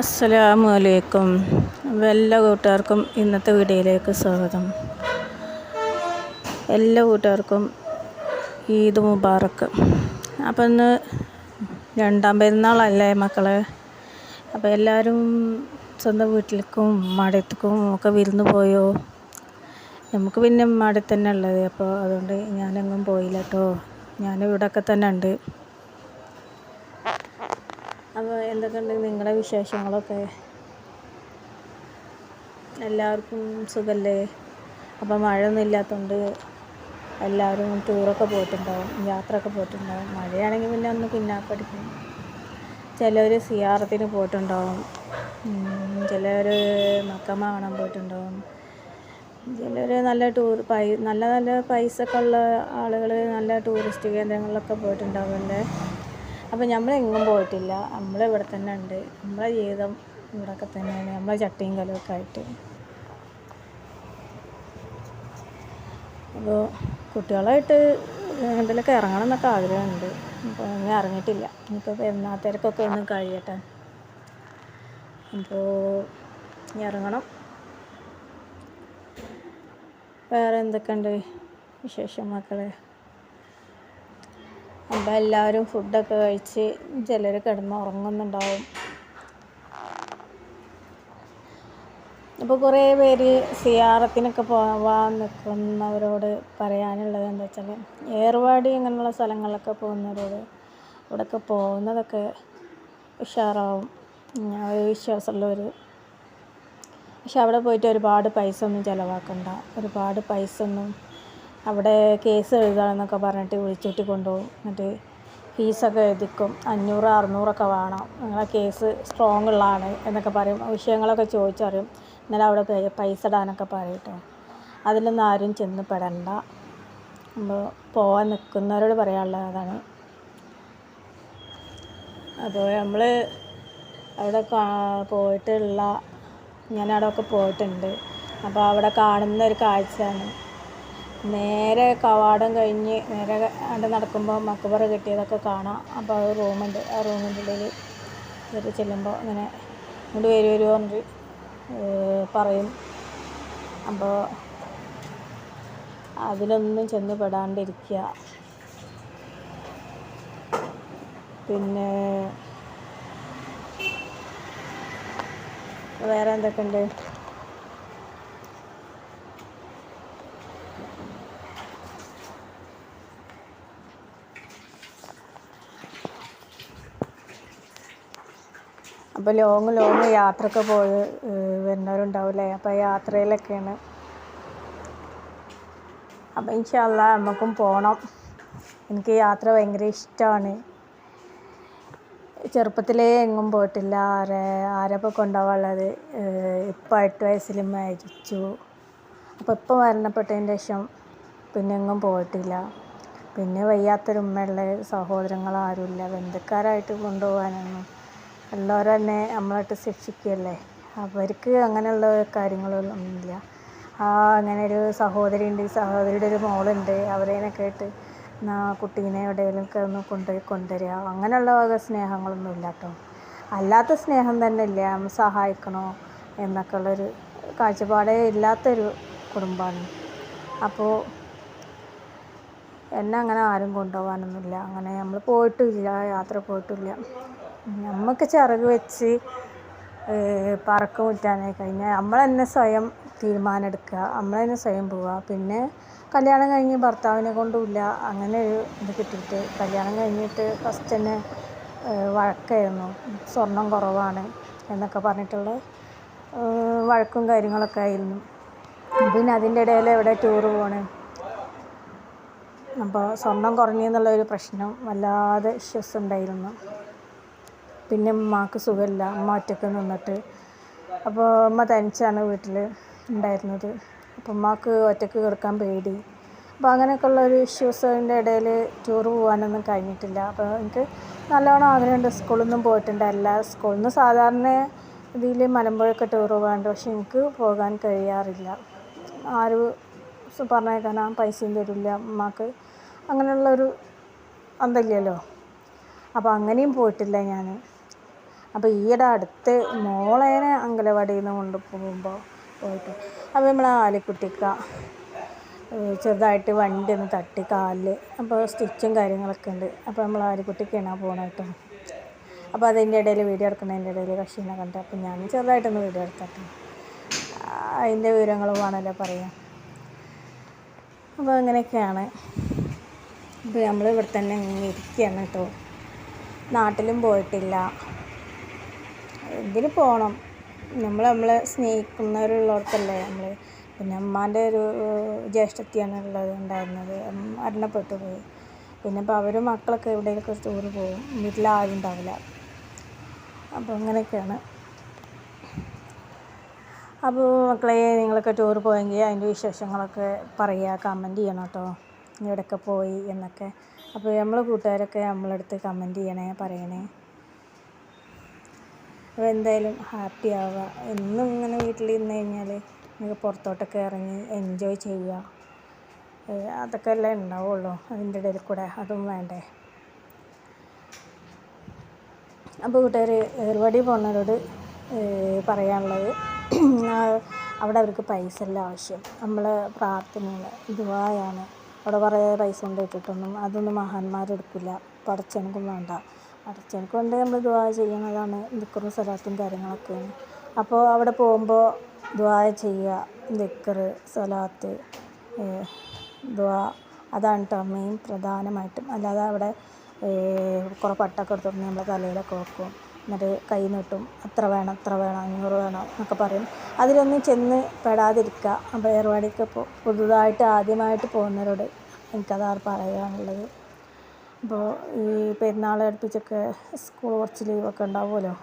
അസ്സലാമു അലൈക്കും എല്ലാ കൂട്ടുകാർക്കും ഇന്നത്തെ വീഡിയോയിലേക്ക് സ്വാഗതം. എല്ലാ കൂട്ടുകാർക്കും ഈദ് മുബാറക്ക് അപ്പം ഇന്ന് രണ്ടാം പെരുന്നാളല്ലേ മക്കളെ? അപ്പോൾ എല്ലാവരും സ്വന്തം വീട്ടിലേക്കും മടത്തേക്കും ഒക്കെ വിരുന്ന് പോയോ? നമുക്ക് പിന്നെ മടത്തന്നെ തന്നെ ഉള്ളത്. അപ്പോൾ അതുകൊണ്ട് ഞാനെങ്ങും പോയില്ല കേട്ടോ ഞാൻ ഇവിടെയൊക്കെ തന്നെ ഉണ്ട്. അപ്പോൾ എന്തൊക്കെയുണ്ട് നിങ്ങളുടെ വിശേഷങ്ങളൊക്കെ? എല്ലാവർക്കും സുഖല്ലേ? അപ്പോൾ മഴയൊന്നും ഇല്ലാത്തതുകൊണ്ട് എല്ലാവരും ടൂറൊക്കെ പോയിട്ടുണ്ടാവും യാത്രയൊക്കെ പോയിട്ടുണ്ടാവും. മഴയാണെങ്കിൽ പിന്നെ ഒന്ന് പിന്നാക്കടിക്കും. ചിലർ സിയാറത്തിന് പോയിട്ടുണ്ടാവും. ചിലർ മക്കമ്മ കാണാൻ പോയിട്ടുണ്ടാവും. ചിലർ നല്ല ടൂർ പൈ നല്ല നല്ല പൈസ ഒക്കെ ഉള്ള ആളുകൾ നല്ല ടൂറിസ്റ്റ് കേന്ദ്രങ്ങളിലൊക്കെ പോയിട്ടുണ്ടാവുമല്ലേ? അപ്പോൾ നമ്മളെങ്ങും പോയിട്ടില്ല. നമ്മളിവിടെ തന്നെ ഉണ്ട്. നമ്മളെ ജീവിതം ഇവിടെയൊക്കെ തന്നെയാണ്. നമ്മളെ ചട്ടിയും കലമൊക്കെ ആയിട്ട്. അപ്പോൾ കുട്ടികളായിട്ട് എന്തെങ്കിലുമൊക്കെ ഇറങ്ങണം എന്നൊക്കെ ആഗ്രഹമുണ്ട്. അപ്പോൾ അങ്ങനെ ഇറങ്ങിയിട്ടില്ല. ഇനിയിപ്പോൾ പെരുന്നാത്തിരക്കൊക്കെ ഒന്ന് കഴിയട്ടെ. അപ്പോൾ ഇറങ്ങണം. വേറെ എന്തൊക്കെയുണ്ട് വിശേഷം മക്കളെ അപ്പോൾ എല്ലാവരും ഫുഡൊക്കെ കഴിച്ച് ചിലർ കിടന്ന് ഉറങ്ങുന്നുണ്ടാവും. അപ്പോൾ കുറേ പേര് സിയാറത്തിനൊക്കെ പോവാൻ നിൽക്കുന്നവരോട് പറയാനുള്ളത് എന്താ വെച്ചാൽ ഏർവാടി അങ്ങനെയുള്ള സ്ഥലങ്ങളിലൊക്കെ പോകുന്നവരോട് ഇവിടെയൊക്കെ പോകുന്നതൊക്കെ ഉഷാറാവും. ഒരു വിശ്വാസമുള്ളവർ പക്ഷെ അവിടെ പോയിട്ട് ഒരുപാട് പൈസ ഒന്നും ചിലവാക്കണ്ട. ഒരുപാട് പൈസ ഒന്നും അവിടെ കേസ് എഴുതാമെന്നൊക്കെ പറഞ്ഞിട്ട് വിളിച്ചിട്ട് കൊണ്ടുപോകും. എന്നിട്ട് ഫീസൊക്കെ എഴുതിക്കും അഞ്ഞൂറ് അറുന്നൂറൊക്കെ വേണം. നിങ്ങളെ കേസ് സ്ട്രോങ് ഉള്ളതാണ് എന്നൊക്കെ പറയും. വിഷയങ്ങളൊക്കെ ചോദിച്ചറിയും. എന്നാലും അവിടെ പൈസ ഇടാനൊക്കെ പറയട്ടോ. അതിലൊന്നും ആരും ചെന്ന് പെടണ്ട. നമ്മൾ പോകാൻ നിൽക്കുന്നവരോട് പറയാനുള്ളത് അതാണ്. അപ്പോൾ നമ്മൾ അവിടെ പോയിട്ടുള്ള ഞാൻ അവിടെയൊക്കെ പോയിട്ടുണ്ട്. അപ്പോൾ അവിടെ കാണുന്ന ഒരു കാഴ്ചയാണ്. നേരെ കവാടം കഴിഞ്ഞ് നേരെ അവിടെ നടക്കുമ്പോൾ മക്കബറ കെട്ടിയതൊക്കെ കാണാം. അപ്പോൾ അത് റൂമുണ്ട്. ആ റൂമിന്റെ ഉള്ളിൽ കയറി ചെല്ലുമ്പോൾ അങ്ങനെ ഇങ്ങോട്ട് വരും വരുമോ പറഞ്ഞിട്ട് പറയും. അപ്പോൾ അതിലൊന്നും ചെന്ന് പെടാണ്ടിരിക്കുക പിന്നെ വേറെ എന്തൊക്കെയുണ്ട്? അപ്പോൾ ലോങ് ലോങ് യാത്രയൊക്കെ പോയി വരുന്നവരുണ്ടാവില്ലേ? അപ്പോൾ യാത്രയിലൊക്കെയാണ്. അപ്പോൾ ഇൻഷല്ല നമുക്കും പോകണം എനിക്ക് യാത്ര ഭയങ്കര ഇഷ്ടമാണ് ചെറുപ്പത്തിലേ എങ്ങും പോയിട്ടില്ല. ആരെ ആരപ്പോൾ കൊണ്ടുപോകാനുള്ളത് ഇപ്പം എട്ട് വയസ്സിൽ മരിച്ചു. അപ്പോൾ ഇപ്പം മരണപ്പെട്ടതിന് ശേഷം പിന്നെ എങ്ങും പോയിട്ടില്ല. പിന്നെ വയ്യാത്തൊരു ഉമ്മയുള്ള സഹോദരങ്ങളാരുമില്ല ബന്ധുക്കാരായിട്ട് കൊണ്ടുപോകാനൊന്നും എല്ലാവരും തന്നെ നമ്മളായിട്ട് ശിക്ഷിക്കുകയല്ലേ? അവർക്ക് അങ്ങനെയുള്ള കാര്യങ്ങളൊന്നുമില്ല. ആ അങ്ങനെ ഒരു സഹോദരി ഉണ്ട് സഹോദരിയുടെ ഒരു മോളുണ്ട്. അവരേനെ കേട്ട് എന്നാ കുട്ടീനെ എവിടെയെങ്കിലുമൊക്കെ ഒന്ന് കൊണ്ടുപോയി കൊണ്ടുവരിക. അങ്ങനെയുള്ള വക സ്നേഹങ്ങളൊന്നും ഇല്ല കേട്ടോ. അല്ലാത്ത സ്നേഹം തന്നെ ഇല്ല? നമ്മൾ സഹായിക്കണോ എന്നൊക്കെ ഉള്ളൊരു കാഴ്ചപ്പാടേ ഇല്ലാത്തൊരു കുടുംബമാണ്. അപ്പോൾ എന്നെ അങ്ങനെ ആരും കൊണ്ടുപോകാനൊന്നുമില്ല. അങ്ങനെ നമ്മൾ പോയിട്ടില്ല യാത്ര പോയിട്ടില്ല. നമുക്ക് ചിറക് വെച്ച് പറക്കം മുറ്റാനായി കഴിഞ്ഞാൽ നമ്മൾ തന്നെ സ്വയം തീരുമാനം എടുക്കുക നമ്മൾ തന്നെ സ്വയം പോവുക. പിന്നെ കല്യാണം കഴിഞ്ഞ് ഭർത്താവിനെ കൊണ്ടുമില്ല അങ്ങനെ ഒരു ഇത് കിട്ടിയിട്ട് കല്യാണം കഴിഞ്ഞിട്ട് ഫസ്റ്റ് തന്നെ വഴക്കായിരുന്നു. സ്വർണം കുറവാണ് എന്നൊക്കെ പറഞ്ഞിട്ടുള്ള വഴക്കും കാര്യങ്ങളൊക്കെ ആയിരുന്നു. പിന്നെ അതിന്റെ ഇടയിൽ എവിടെ ടൂറ് പോകണേ അപ്പോൾ സ്വർണം കുറഞ്ഞു എന്നുള്ള ഒരു പ്രശ്നം വല്ലാതെ ഇഷ്യൂസ് ഉണ്ടായിരുന്നു. പിന്നെ ഉമ്മാക്ക് സുഖമില്ല. ഉമ്മ ഒറ്റയ്ക്ക് നിന്നിട്ട്. അപ്പോൾ ഉമ്മ തനിച്ചാണ് വീട്ടിൽ ഉണ്ടായിരുന്നത്. അപ്പോൾ ഉമ്മാക്ക് ഒറ്റയ്ക്ക് കിടക്കാൻ പേടി. അപ്പോൾ അങ്ങനെയൊക്കെ ഉള്ള ഒരു ഇഷ്യൂസിന്റെ ഇടയിൽ ടൂർ പോകാനൊന്നും കഴിഞ്ഞിട്ടില്ല. അപ്പോൾ എനിക്ക് നല്ലോണം ആഗ്രഹമുണ്ട്. സ്കൂളിൽ നിന്നും പോയിട്ടുണ്ടല്ല സ്കൂളിൽ നിന്ന് സാധാരണ ഇതിൽ മലമ്പുഴയൊക്കെ ടൂർ പോകാറുണ്ട് പക്ഷെ എനിക്ക് പോകാൻ കഴിയാറില്ല. ആരും പറഞ്ഞേക്കാൻ പൈസയും തരില്ല അമ്മയ്ക്ക് അങ്ങനെയുള്ളൊരു അന്തല്ലോ അപ്പോൾ അങ്ങനെയും പോയിട്ടില്ല ഞാൻ അപ്പോൾ ഈയിടെ അടുത്ത് മോളേനെ അങ്കലവാടിയിൽ നിന്ന് കൊണ്ട് പോകുമ്പോൾ പോയിട്ട്. അപ്പോൾ നമ്മൾ ആലിക്കുട്ടിക്ക ചെറുതായിട്ട് വണ്ടി ഒന്ന് തട്ടി കാലിൽ അപ്പോൾ സ്റ്റിച്ചും കാര്യങ്ങളൊക്കെ ഉണ്ട്. അപ്പോൾ നമ്മൾ ആലിക്കുട്ടിക്കാണ് പോകണം കേട്ടോ. അപ്പോൾ അതിന്റെ ഇടയിൽ വീഡിയോ എടുക്കുന്നതിന്റെ ഇടയിൽ കക്ഷീനെ കണ്ടു അപ്പോൾ ഞാൻ ചെറുതായിട്ടൊന്ന് വീഡിയോ എടുത്തട്ടെ. അതിന്റെ വിവരങ്ങളും വേണമല്ലോ പറയാം അപ്പോൾ അങ്ങനെയൊക്കെയാണ്. അപ്പോൾ നമ്മൾ ഇവിടെ തന്നെ ഇങ്ങനെ ഇരിക്കുകയാണ് കേട്ടോ. നാട്ടിലും പോയിട്ടില്ല. ഇതിന് പോകണം നമ്മൾ നമ്മളെ സ്നേഹിക്കുന്നവരുള്ളവർക്കല്ലേ നമ്മൾ പിന്നെ അമ്മാന്റെ ഒരു ജ്യേഷ്ഠത്തിയാണ് ഉള്ളത് ഉണ്ടായിരുന്നത്. മരണപ്പെട്ടു പോയി. പിന്നെ ഇപ്പോൾ അവരും മക്കളൊക്കെ എവിടെയൊക്കെ ടൂറ് പോകും. വീട്ടിൽ ആരും ഉണ്ടാവില്ല. അപ്പോൾ അങ്ങനെയൊക്കെയാണ്. അപ്പോൾ മക്കളെ നിങ്ങളൊക്കെ ടൂർ പോയെങ്കിൽ അതിന്റെ വിശേഷങ്ങളൊക്കെ പറയുക കമന്റ് ചെയ്യണം കേട്ടോ. എവിടെയൊക്കെ പോയി എന്നൊക്കെ. അപ്പോൾ നമ്മൾ കൂട്ടുകാരൊക്കെ നമ്മളടുത്ത് കമന്റ് ചെയ്യണേ പറയണേ. അപ്പോൾ എന്തായാലും ഹാപ്പി ആവുക. എന്നും ഇങ്ങനെ വീട്ടിൽ ഇരുന്ന് കഴിഞ്ഞാൽ നമുക്ക് പുറത്തോട്ടൊക്കെ ഇറങ്ങി എൻജോയ് ചെയ്യുക. അതൊക്കെ അല്ലേ ഉണ്ടാവുള്ളൂ അതിന്റെ ഇടയിൽ കൂടെ. അതും വേണ്ടേ. അപ്പോൾ കൂട്ടുകാർ ഏർവാടി പോകുന്നവരോട് പറയാനുള്ളത് അവിടെ അവർക്ക് പൈസ അല്ല ആവശ്യം. നമ്മൾ പ്രാർത്ഥനയാണ് ഇതുവായാണ് അവിടെ കുറേ പൈസ കൊണ്ട് ഇട്ടിട്ടൊന്നും അതൊന്നും മഹാന്മാരെടുക്കില്ല പടച്ചനക്കും വേണ്ട. പടച്ചനക്ക് കൊണ്ട് നമ്മൾ ദുആ ചെയ്യുന്നതാണ് ദിക്കറും സലാത്തും കാര്യങ്ങളൊക്കെയാണ്. അപ്പോൾ അവിടെ പോകുമ്പോൾ ദുആ ചെയ്യുക ദിക്ർ സലാത്ത് ദുആ അതാണ് കേട്ടോ മെയിൻ പ്രധാനമായിട്ടും. അല്ലാതെ അവിടെ കുറേ പട്ടൊക്കെ എടുത്തിട്ട് നമ്മളെ തലയിലൊക്കെ വെക്കും. എന്നിട്ട് കൈ നീട്ടും. അത്ര വേണം അത്ര വേണം അഞ്ഞൂറ് വേണം എന്നൊക്കെ പറയും. അതിലൊന്നും ചെന്ന് പെടാതിരിക്കുക. അപ്പോൾ ഏർവാടിക്ക് പുതുതായിട്ട് ആദ്യമായിട്ട് പോകുന്നവരോട് എനിക്കതാണ് പറയാനുള്ളത്. അപ്പോൾ ഈ പെരുന്നാൾ അടുപ്പിച്ചൊക്കെ സ്കൂൾ കുറച്ച് ലീവൊക്കെ ഉണ്ടാവുമല്ലോ.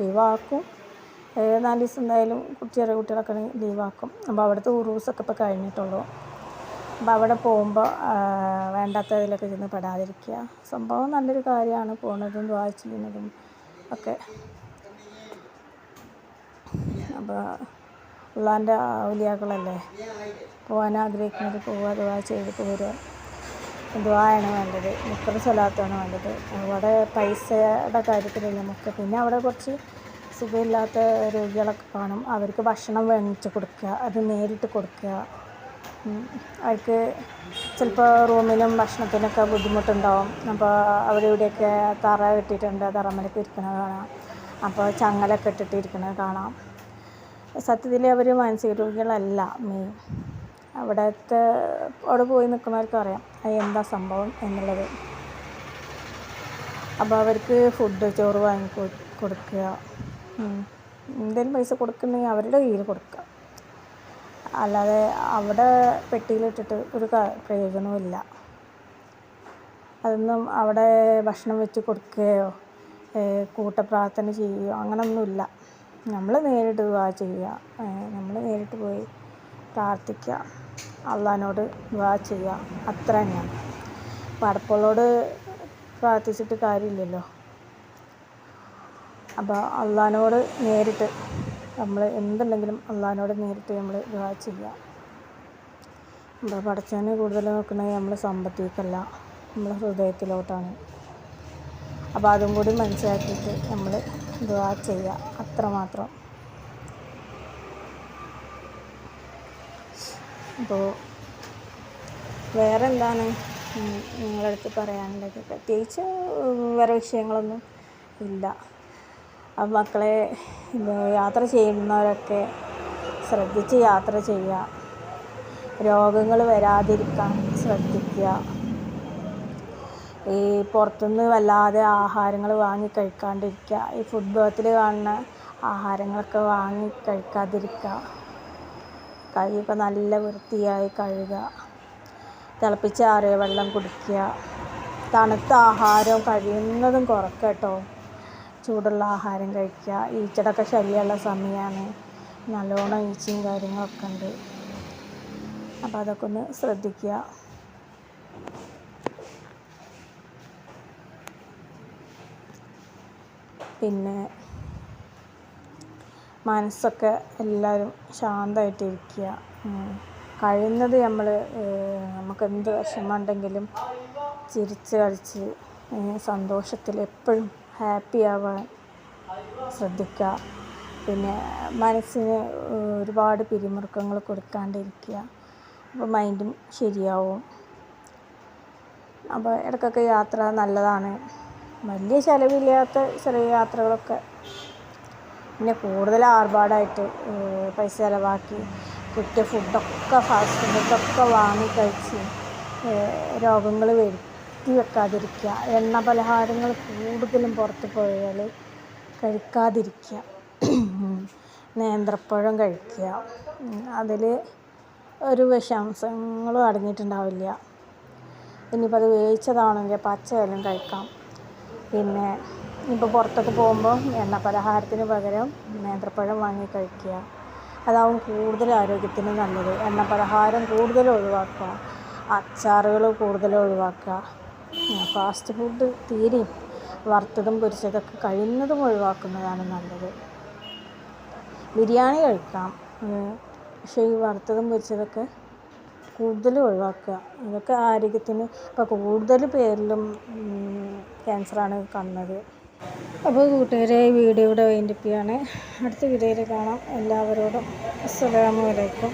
ലീവാക്കും. നാല് ദിവസം എന്തായാലും ചെറിയ കുട്ടികളൊക്കെ ലീവാക്കും. അപ്പോൾ അവിടുത്തെ ഉറൂസൊക്കെ ഇപ്പോൾ കഴിഞ്ഞിട്ടുള്ളൂ. അപ്പോൾ അവിടെ പോകുമ്പോൾ വേണ്ടാത്തതിലൊക്കെ ചെന്ന് പെടാതിരിക്കുക. സംഭവം നല്ലൊരു കാര്യമാണ്. പോകുന്നതും ദ്വാ ഒക്കെ. അപ്പോൾ ഉള്ളാന്റെ ഔലിയാക്കളല്ലേ പോകാൻ ആഗ്രഹിക്കുന്നത് പോവുക ദ്വാ ചെയ്തിട്ട് വരിക ദ്വായാണ് വേണ്ടത്? മുക്കറ് സ്വലാത്താണ് വേണ്ടത്? അവിടെ പൈസയുടെ കാര്യത്തിൽ നമുക്ക് പിന്നെ അവിടെ കുറച്ച് സുഖമില്ലാത്ത രോഗികളൊക്കെ കാണും. അവർക്ക് ഭക്ഷണം വാങ്ങിച്ച് കൊടുക്കുക അത് നേരിട്ട് കൊടുക്കുക. അവർക്ക് ചിലപ്പോൾ റൂമിലും ഭക്ഷണത്തിനൊക്കെ ബുദ്ധിമുട്ടുണ്ടാവും. അപ്പോൾ അവിടെ ഇവിടെയൊക്കെ തറ കെട്ടിയിട്ടുണ്ട്. തറമലൊക്കെ ഇരിക്കുന്നത് കാണാം. അപ്പോൾ ചങ്ങലൊക്കെ ഇട്ടിട്ട് കാണാം. സത്യത്തിൽ അവർ മാനസിക രോഗികളല്ല മെയിൻ. അവിടുത്തെ അവിടെ പോയി നിൽക്കുന്നവർക്ക് അറിയാം അത് എന്താ സംഭവം? എന്നുള്ളത്. അപ്പോൾ അവർക്ക് ഫുഡ് ചോറ് വാങ്ങി കൊടുക്കുക. എന്തെങ്കിലും പൈസ കൊടുക്കുന്നുണ്ടെങ്കിൽ അവരുടെ കയ്യിൽ കൊടുക്കുക. അല്ലാതെ അവിടെ പെട്ടിയിലിട്ടിട്ട് ഒരു പ്രയോജനവുമില്ല അതൊന്നും അവിടെ ഭക്ഷണം വെച്ച് കൊടുക്കുകയോ കൂട്ടപ്രാർത്ഥന ചെയ്യുകയോ അങ്ങനൊന്നുമില്ല നമ്മൾ നേരിട്ട് ദുആ ചെയ്യുക. നമ്മൾ നേരിട്ട് പോയി പ്രാർത്ഥിക്കുക. അള്ളഹാനോട് ദുആ ചെയ്യുക. അത്ര തന്നെയാണ്. പടപ്പുള്ളോട് പ്രാർത്ഥിച്ചിട്ട് കാര്യമില്ലല്ലോ. അപ്പോൾ അള്ളഹാനോട് നേരിട്ട് നമ്മൾ എന്തുണ്ടെങ്കിലും അള്ളഹാനോട് നേരിട്ട് നമ്മൾ ദുആ ചെയ്യുക. നമ്മൾ പടച്ചവനെ കൂടുതൽ നോക്കുന്നത് നമ്മൾ സമ്പത്തിക്കല്ല നമ്മളെ ഹൃദയത്തിലോട്ടാണ്. അപ്പോൾ അതും കൂടി മനസ്സിലാക്കിയിട്ട് നമ്മൾ ദുആ ചെയ്യുക. അത്രമാത്രം. അപ്പോൾ വേറെ എന്താണ് ഉം, നിങ്ങളുടെ അടുത്ത് പറയാനുള്ളത്? പ്രത്യേകിച്ച് വേറെ വിഷയങ്ങളൊന്നും ഇല്ല. ആ മക്കളെ യാത്ര ചെയ്യുന്നവരൊക്കെ ശ്രദ്ധിച്ച് യാത്ര ചെയ്യുക. രോഗങ്ങൾ വരാതിരിക്കാൻ ശ്രദ്ധിക്കുക. ഈ പുറത്തുനിന്ന് വല്ലാതെ ആഹാരങ്ങൾ വാങ്ങി കഴിക്കാണ്ടിരിക്കുക. ഈ ഫുട്ബോളത്തിൽ കാണുന്ന ആഹാരങ്ങളൊക്കെ വാങ്ങി കഴിക്കാതിരിക്കുക. കൈയൊക്കെ നല്ല വൃത്തിയായി കഴുകുക തിളപ്പിച്ചാറിയ വെള്ളം കുടിക്കുക. തണുത്ത ആഹാരം കഴിയുന്നതും കുറക്കുക കേട്ടോ. ചൂടുള്ള ആഹാരം കഴിക്കുക. ഈച്ചടൊക്കെ ശല്യമുള്ള സമയമാണ് നല്ലോണം ഈച്ചയും കാര്യങ്ങളൊക്കെ ഉണ്ട്. അപ്പോൾ അതൊക്കെ ഒന്ന് ശ്രദ്ധിക്കുക. പിന്നെ മനസ്സൊക്കെ എല്ലാവരും ശാന്തമായിട്ടിരിക്കുക. കഴിയുന്നത് നമ്മൾ നമുക്ക് എന്ത് വിഷമം ഉണ്ടെങ്കിലും ചിരിച്ച് കളിച്ച് സന്തോഷത്തിൽ എപ്പോഴും ഹാപ്പി ആവാൻ ശ്രദ്ധിക്കുക. പിന്നെ മനസ്സിന് ഒരുപാട് പിരിമുറുക്കങ്ങൾ കൊടുക്കാണ്ടിരിക്കുക. അപ്പോൾ മൈൻഡും ശരിയാവും. അപ്പോൾ ഇടയ്ക്കൊക്കെ യാത്ര നല്ലതാണ്. വലിയ ചിലവില്ലാത്ത ചെറിയ യാത്രകളൊക്കെ പിന്നെ കൂടുതൽ ആർഭാടായിട്ട് പൈസ ചിലവാക്കി കിട്ടിയ ഫുഡൊക്കെ ഫാസ്റ്റ് ഫുഡൊക്കെ വാങ്ങി കഴിച്ച് രോഗങ്ങൾ വരുത്തി വെക്കാതിരിക്കുക. എണ്ണ പലഹാരങ്ങൾ കൂടുതലും പുറത്ത് പോയാൽ കഴിക്കാതിരിക്കുക. നേന്ത്രപ്പഴം കഴിക്കുക. അതിൽ ഒരു വിഷാംശങ്ങളും അടങ്ങിയിട്ടുണ്ടാവില്ല. ഇനിയിപ്പോൾ അത് വേവിച്ചതാണെങ്കിൽ പച്ചയായാലും കഴിക്കാം. പിന്നെ ഇപ്പോൾ പുറത്തൊക്കെ പോകുമ്പോൾ എണ്ണ പലഹാരത്തിന് പകരം നേന്ത്രപ്പഴം വാങ്ങി കഴിക്കുക. അതാവും കൂടുതൽ ആരോഗ്യത്തിന് നല്ലത്. എണ്ണ പലഹാരം കൂടുതൽ ഒഴിവാക്കുക. അച്ചാറുകൾ കൂടുതൽ ഒഴിവാക്കുക. ഫാസ്റ്റ് ഫുഡ് തീരെയും വറുത്തതും പൊരിച്ചതൊക്കെ കഴിയുന്നതും ഒഴിവാക്കുന്നതാണ് നല്ലത്. ബിരിയാണി കഴിക്കാം. പക്ഷേ ഈ വറുത്തതും പൊരിച്ചതൊക്കെ കൂടുതൽ ഒഴിവാക്കുക. ഇതൊക്കെ ആരോഗ്യത്തിന് ഇപ്പോൾ കൂടുതൽ പേരിലും ക്യാൻസറാണ് കാണുന്നത് അപ്പോൾ കൂട്ടുകാരെ ഈ വീഡിയോ ഇവിടെ വൈൻഡപ്പ് ചെയ്യാണ് അടുത്ത വീഡിയോയിൽ കാണാം. എല്ലാവരോടും അസ്സലാമു അലൈക്കും.